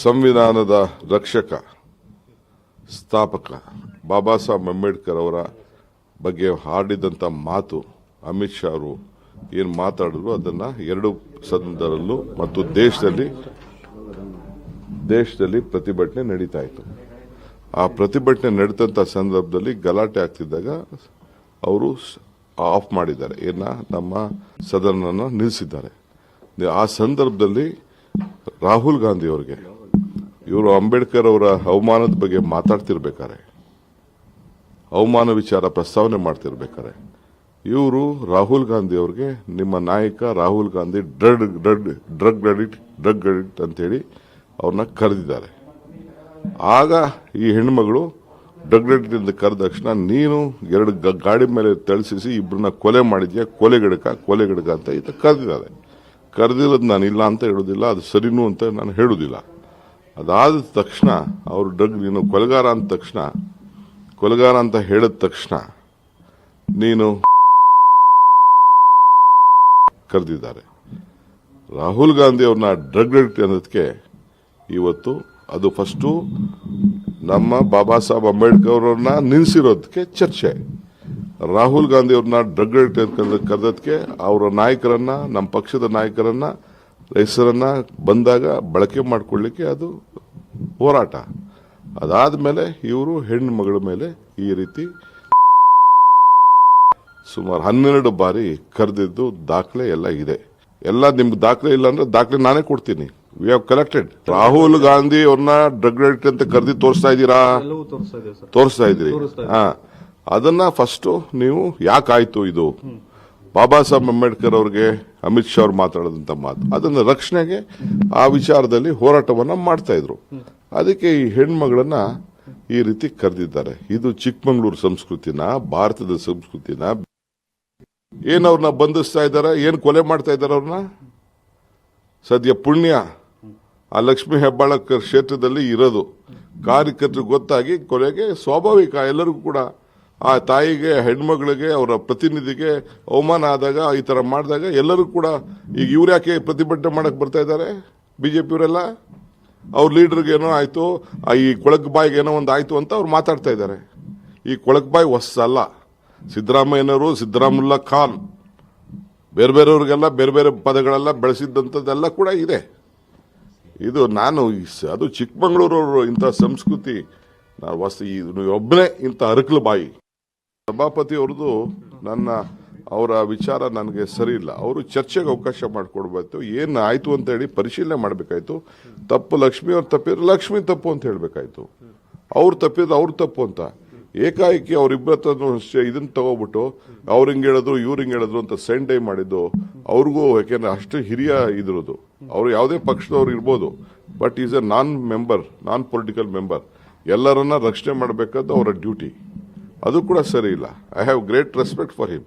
ಸಂವಿಧಾನದ ರಕ್ಷಕ, ಸ್ಥಾಪಕ ಬಾಬಾ ಸಾಹೇಬ್ ಅಂಬೇಡ್ಕರ್ ಅವರ ಬಗ್ಗೆ ಹಾಡಿದಂಥ ಮಾತು ಅಮಿತ್ ಶಾ ಅವರು ಏನು ಮಾತಾಡಿದ್ರು ಅದನ್ನು ಎರಡು ಸದನದಲ್ಲೂ ಮತ್ತು ದೇಶದಲ್ಲಿ ದೇಶದಲ್ಲಿ ಪ್ರತಿಭಟನೆ ನಡೀತಾ ಇತ್ತು. ಆ ಪ್ರತಿಭಟನೆ ನಡೆದಂಥ ಸಂದರ್ಭದಲ್ಲಿ ಗಲಾಟೆ ಆಗ್ತಿದ್ದಾಗ ಅವರು ಆಫ್ ಮಾಡಿದ್ದಾರೆ. ಏನ, ನಮ್ಮ ಸದನವನ್ನು ನಿಲ್ಲಿಸಿದ್ದಾರೆ ಆ ಸಂದರ್ಭದಲ್ಲಿ ರಾಹುಲ್ ಗಾಂಧಿ ಅವರಿಗೆ ಇವರು ಅಂಬೇಡ್ಕರ್ ಅವರ ಅವಮಾನದ ಬಗ್ಗೆ ಮಾತಾಡ್ತಿರ್ಬೇಕಾರೆ. ಅವಮಾನ ವಿಚಾರ ಪ್ರಸ್ತಾವನೆ ಮಾಡ್ತಿರ್ಬೇಕಾರೆ. ಇವರು ರಾಹುಲ್ ಗಾಂಧಿ ಅವ್ರಿಗೆ ನಿಮ್ಮ ನಾಯಕ Rahul Gandhi drug drug drug addict drug addict ಅಂತೇಳಿ ಅವ್ರನ್ನ ಕರೆದಿದ್ದಾರೆ. ಆಗ ಈ ಹೆಣ್ಮಗಳು ಡ್ರಗ್ ಅಡಿಕ್ಟ್ ಅಂತ ಕರೆದ ತಕ್ಷಣ ನೀನು ಎರಡು ಗಾಡಿ ಮೇಲೆ ತಳಿಸಿಸಿ ಇಬ್ಬರನ್ನ ಕೊಲೆ ಮಾಡಿದ್ಯಾ? ಕೊಲೆಗಿಡಕ ಕೊಲೆಗಡಕ ಅಂತ ಈತ ಕರೆದಿದ್ದಾರೆ. ಕರೆದಿರೋದು ನಾನು ಇಲ್ಲ ಅಂತ ಹೇಳೋದಿಲ್ಲ, ಅದು ಸರಿನೂ ಅಂತ ನಾನು ಹೇಳೋದಿಲ್ಲ. ಅದಾದ ತಕ್ಷಣ ಅವರು ಡ್ರಗ್ ನೀನು ಕೊಲೆಗಾರ ಅಂದ ತಕ್ಷಣ, ಕೊಲೆಗಾರ ಅಂತ ಹೇಳಿದ ತಕ್ಷಣ ನೀನು ಕರೆದಿದ್ದಾರೆ. ರಾಹುಲ್ ಗಾಂಧಿ ಅವ್ರನ್ನ ಡ್ರಗ್ ಅಡಿಕ್ಟ್ ಅನ್ನೋದಕ್ಕೆ ಇವತ್ತು ಅದು ಫಸ್ಟು ನಮ್ಮ ಬಾಬಾ ಸಾಹೇಬ್ ಅಂಬೇಡ್ಕರ್ ಅವ್ರನ್ನ ನಿಲ್ಲಿಸಿರೋದಕ್ಕೆ ಚರ್ಚೆ. ರಾಹುಲ್ ಗಾಂಧಿ ಅವ್ರನ್ನ ಡ್ರಗ್ ಅಂತ ಕರೆದಕ್ಕೆ ಅವರ ನಾಯಕರನ್ನ, ನಮ್ಮ ಪಕ್ಷದ ನಾಯಕರನ್ನ ಹೆಸರನ್ನ ಬಂದಾಗ ಬಳಕೆ ಮಾಡಿಕೊಳ್ಳಿಕ್ಕೆ ಅದು ಹೋರಾಟ. ಅದಾದ ಮೇಲೆ ಇವರು ಹೆಣ್ಣು ಮಗಳ ಮೇಲೆ ಈ ರೀತಿ ಸುಮಾರು ಹನ್ನೆರಡು ಬಾರಿ ಕರೆದಿದ್ದು ದಾಖಲೆ ಎಲ್ಲ ಇದೆ. ಎಲ್ಲ ನಿಮ್ಗೆ ದಾಖಲೆ ಇಲ್ಲ ಅಂದ್ರೆ ದಾಖಲೆ ನಾನೇ ಕೊಡ್ತೀನಿ. We have collected Rahul Gandhi ಅವ್ರನ್ನ ಡ್ರಗ್ ಅಡಿಕ್ಟ್ ಅಂತ ಕರೆದಿ ತೋರಿಸ್ತಾ ಇದ್ದೀರಾ? ತೋರಿಸ್ತಾ ಇದ್ದೀರಿ ಸರ್. ತೋರಿಸ್ತಾ ಇದ್ರಿ ಹಾ. ಅದನ್ನ ಫಸ್ಟ್ ನೀವು ಯಾಕಾಯ್ತು ಇದು? ಬಾಬಾ ಸಾಹೇಬ್ ಅಂಬೇಡ್ಕರ್ ಅವ್ರಿಗೆ ಅಮಿತ್ ಶಾ ಅವ್ರು ಮಾತಾಡಿದಂತ ಮಾತು. ಅದನ್ನ ರಕ್ಷಣೆಗೆ ಆ ವಿಚಾರದಲ್ಲಿ ಹೋರಾಟವನ್ನ ಮಾಡ್ತಾಯಿದ್ರು ಅದಕ್ಕೆ ಈ ಹೆಣ್ಮಗಳನ್ನ ಈ ರೀತಿ ಕರೆದಿದ್ದಾರೆ. ಇದು ಚಿಕ್ಕಮಂಗ್ಳೂರು ಸಂಸ್ಕೃತಿನ, ಭಾರತದ ಸಂಸ್ಕೃತಿನ. ಏನ್ ಅವ್ರನ್ನ ಬಂಧಿಸ್ತಾ ಇದ್ದಾರೆ ಏನು ಕೊಲೆ ಮಾಡ್ತಾ ಇದ್ದಾರೆ ಅವ್ರನ್ನ? ಸದ್ಯ ಪುಣ್ಯ. ಆ ಲಕ್ಷ್ಮೀ ಹೆಬ್ಬಾಳಕರ್ ಕ್ಷೇತ್ರದಲ್ಲಿ ಇರೋದು. ಕಾರ್ಯಕರ್ತರಿಗೆ ಗೊತ್ತಾಗಿ ಕೊಲೆಗೆ ಸ್ವಾಭಾವಿಕ ಎಲ್ಲರಿಗೂ ಕೂಡ ಆ ತಾಯಿಗೆ, ಹೆಣ್ಮಗಳಿಗೆ, ಅವರ ಪ್ರತಿನಿಧಿಗೆ ಅವಮಾನ ಆದಾಗ, ಈ ತರ ಮಾಡಿದಾಗ ಎಲ್ಲರೂ ಕೂಡ ಈಗ ಇವ್ರು ಯಾಕೆ ಪ್ರತಿಭಟನೆ ಮಾಡಕ್ ಬರ್ತಾ ಇದ್ದಾರೆ? ಬಿಜೆಪಿಯವರೆಲ್ಲ ಅವ್ರ ಲೀಡರ್ಗೆ ಏನೋ ಆಯ್ತು ಈ ಕೊಳಕ್ ಬಾಯಿಗೆ ಏನೋ ಒಂದು ಆಯ್ತು ಅಂತ ಅವ್ರು ಮಾತಾಡ್ತಾ ಇದ್ದಾರೆ. ಈ ಕೊಳಕ್ ಬಾಯಿ ಹೊಸಲ್ಲ ಸಿದ್ದರಾಮಯ್ಯನವರು ಸಿದ್ದರಾಮುಲ್ಲಾ ಖಾನ್. ಬೇರೆ ಬೇರೆಯವ್ರಿಗೆಲ್ಲ ಬೇರೆ ಬೇರೆ ಪದಗಳೆಲ್ಲ ಬೆಳೆಸಿದ್ದಂಥದ್ದೆಲ್ಲ ಕೂಡ ಇದೆ. ಇದು ನಾನು ಅದು ಚಿಕ್ಕಮಂಗ್ಳೂರವರು ಇಂಥ ಸಂಸ್ಕೃತಿ, ನಾವು ಈ ಒಬ್ಬನೇ ಇಂಥ ಅರಕಲು ಬಾಯಿ. ಸಭಾಪತಿ ಅವ್ರದ್ದು ನನ್ನ ಅವರ ವಿಚಾರ ನನಗೆ ಸರಿ ಇಲ್ಲ. ಅವರು ಚರ್ಚೆಗೆ ಅವಕಾಶ ಮಾಡಿಕೊಡ್ಬೇಕು. ಏನು ಆಯಿತು ಅಂತ ಹೇಳಿ ಪರಿಶೀಲನೆ ಮಾಡಬೇಕಾಯ್ತು. ತಪ್ಪು ಲಕ್ಷ್ಮಿ ಅವ್ರು ತಪ್ಪಿದ್ರೆ ಲಕ್ಷ್ಮಿ ತಪ್ಪು ಅಂತ ಹೇಳಬೇಕಾಯ್ತು. ಅವ್ರು ತಪ್ಪಿದ್ರೆ ಅವ್ರು ತಪ್ಪು ಅಂತ. ಏಕಾಏಕಿ ಅವ್ರಿಬ್ಬರ ಹತ್ರ ಇದನ್ನ ತಗೋಬಿಟ್ಟು ಅವ್ರು ಹಿಂಗೆ ಹೇಳಿದ್ರು, ಇವ್ರು ಹಿಂಗೆ ಹೇಳಿದ್ರು ಅಂತ ಸೆಂಡ್ ಮಾಡಿದ್ದು ಅವ್ರಿಗೂ, ಯಾಕೆಂದ್ರೆ ಅಷ್ಟು ಹಿರಿಯ ಇದ್ರದ್ದು. ಅವ್ರು ಯಾವುದೇ ಪಕ್ಷದವ್ರು ಇರ್ಬೋದು. But is a non member non political member ಎಲ್ಲರನ್ನ ರಕ್ಷಣೆ ಮಾಡಬೇಕಾದ್ದು ಅವರ ಡ್ಯೂಟಿ ಅದು ಕೂಡ ಸರಿ ಇಲ್ಲ. I have great respect for him